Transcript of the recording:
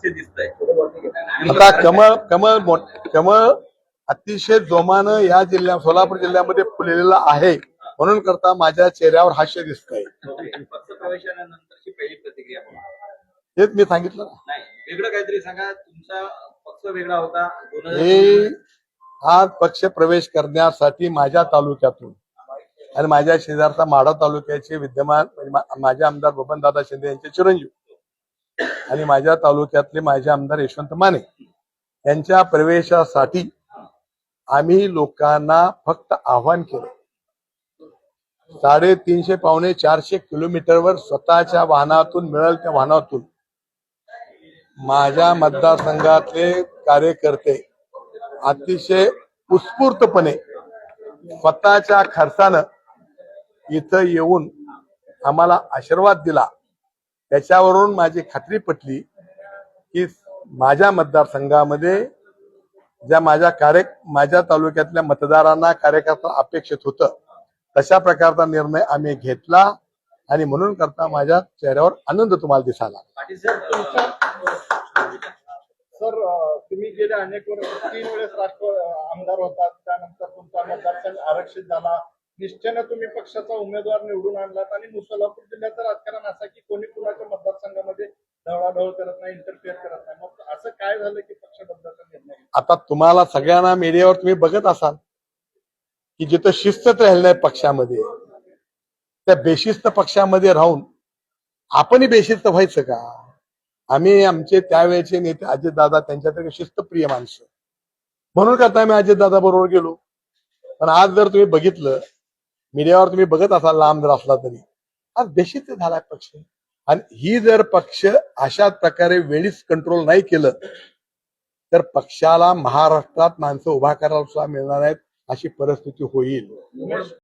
हास्य दिसतंय. आता कमळ कमळ कमळ अतिशय जोमानं या जिल्ह्या सोलापूर जिल्ह्यामध्ये फुललेलं आहे. म्हणून करता माझ्या चेहऱ्यावर हास्य पहिली प्रतिक्रिया हेच मी सांगितलं वेगळं काहीतरी सांगा. तुमचा पक्ष वेगळा होता. हे हा पक्ष प्रवेश करण्यासाठी माझ्या तालुक्यातून आणि माझ्या शेजारचा माढा तालुक्याचे विद्यमान म्हणजे मा- माझे आमदार बबनदादा शिंदे यांचे चिरंजीव. आणि माझ्या तालुक्यातले माझे आमदार यशवंत माने यांच्या प्रवेशासाठी आम्ही लोकांना फक्त आव्हान केलं. साडेतीनशे पावणे चारशे किलोमीटरवर स्वतःच्या वाहनातून मिळेल त्या वाहनातून माझ्या मतदारसंघातले कार्यकर्ते अतिशय उत्स्फूर्तपणे स्वतःच्या खर्चानं इथं येऊन आम्हाला आशीर्वाद दिला. त्याच्यावरून माझी खात्री पटली की माझ्या मतदारसंघामध्ये ज्या माझ्या कार्य माझ्या तालुक्यातल्या मतदारांना कार्यकर्ता अपेक्षित होतं तशा प्रकारचा निर्णय आम्ही घेतला आणि म्हणून करता माझ्या चेहऱ्यावर आनंद तुम्हाला दिसायला सर तुम्ही गेल्या अनेक वर्ष तीन वेळेस राष्ट्र आमदार होतात त्यानंतर तुमचा मतदारसंघ आरक्षित झाला. निश्चयानं तुम्ही पक्षाचा उमेदवार निवडून आणलात आणि सोलापूर जिल्ह्याचं राजकारण असा की कोणी कुणाच्या मतदारसंघामध्ये ढवळाढवळ करत नाही इंटरफेअर करत नाही. मग असं काय झालं की पक्ष बदलाचा निर्णय आता तुम्हाला सगळ्यांना मीडियावर तुम्ही बघत असाल की जिथं शिस्तच राहिलं नाही पक्षामध्ये त्या बेशिस्त पक्षामध्ये राहून आपणही बेशिस्त व्हायचं का? आम्ही आमचे त्यावेळेचे नेते अजितदादा त्यांच्यातर्फे शिस्तप्रिय माणसं. म्हणून करता आम्ही अजितदादा बरोबर गेलो? पण आज जर तुम्ही बघितलं मीडियावर तुम्ही बघत असाल लांब जर असला तरी. आज बेशिस्त झालाय पक्ष. आणि ही जर पक्ष अशा प्रकारे वेळीच कंट्रोल नाही केलं तर पक्षाला महाराष्ट्रात माणसं उभा करायला सुद्धा मिळणार नाहीत अशी परिस्थिती होईल.